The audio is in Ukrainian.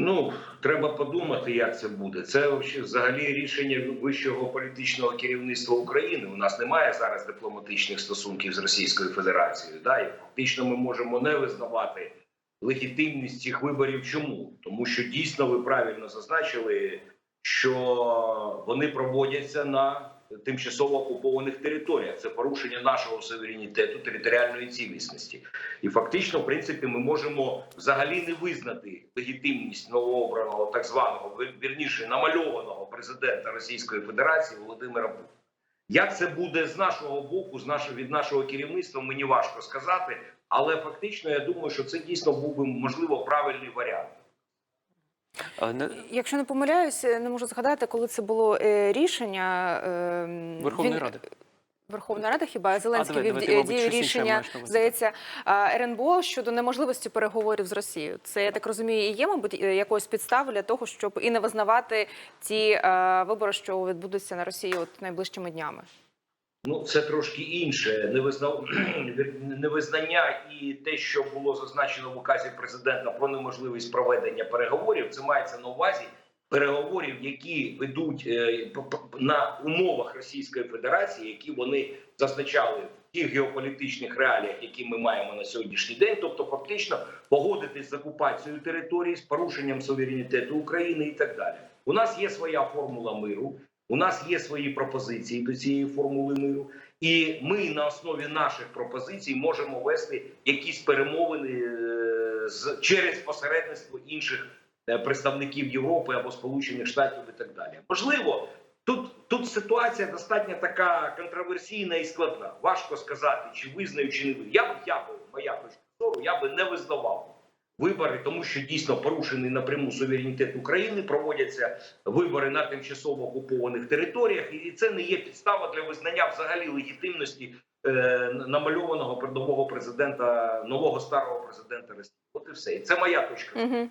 Ну, треба подумати, як це буде. Це взагалі рішення вищого політичного керівництва України. У нас немає зараз дипломатичних стосунків з Російською Федерацією. Да? І фактично ми можемо не визнавати легітимність цих виборів. Чому? Тому що дійсно ви правильно зазначили, що вони проводяться на тимчасово окупованих територіях. Це порушення нашого суверенітету, територіальної цілісності. І фактично, в принципі, ми можемо взагалі не визнати легітимність новообраного так званого вір- вірніше намальованого президента Російської Федерації Володимира Путіна. Як це буде з нашого боку, з нашого від нашого керівництва, мені важко сказати. Але фактично, я думаю, що це дійсно був би можливо правильний варіант. А, Якщо не помиляюсь, не можу згадати, коли це було е, рішення е, Верховної він- Ради. Верховна Рада, хіба Зеленський давай, вів давай, ді- дію щось інше рішення, здається, РНБО щодо неможливості переговорів з Росією. Це я так розумію, і є, мабуть, е, якоюсь підставою для того, щоб і не визнавати ті е, вибори, що відбудуться на Росії от найближчими днями. Ну, це трошки інше. Невизна- Невизнання і те, що було зазначено в указі президента про неможливість проведення переговорів, це мається на увазі переговорів, які ведуть е, на умовах Російської Федерації, які вони зазначали в тих геополітичних реаліях, які ми маємо на сьогоднішній день, тобто фактично погодитись з окупацією території, з порушенням суверенітету України і так далі. У нас є своя формула миру. У нас є свої пропозиції до цієї формули миру, і ми на основі наших пропозицій можемо вести якісь перемовини е, з через посередництво інших е, представників Європи або Сполучених Штатів і так далі. Можливо, тут, тут ситуація достатньо така контроверсійна і складна. Важко сказати, чи визнаю, чи не визнаю. Я б я би моя точка зору, я би не визнавав вибори, тому що дійсно порушений напряму суверенітет України. Проводяться вибори на тимчасово окупованих територіях, і це не є підстава для визнання взагалі легітимності е, намальованого передового президента, нового старого президента Росії. От і все. І це моя точка. Угу.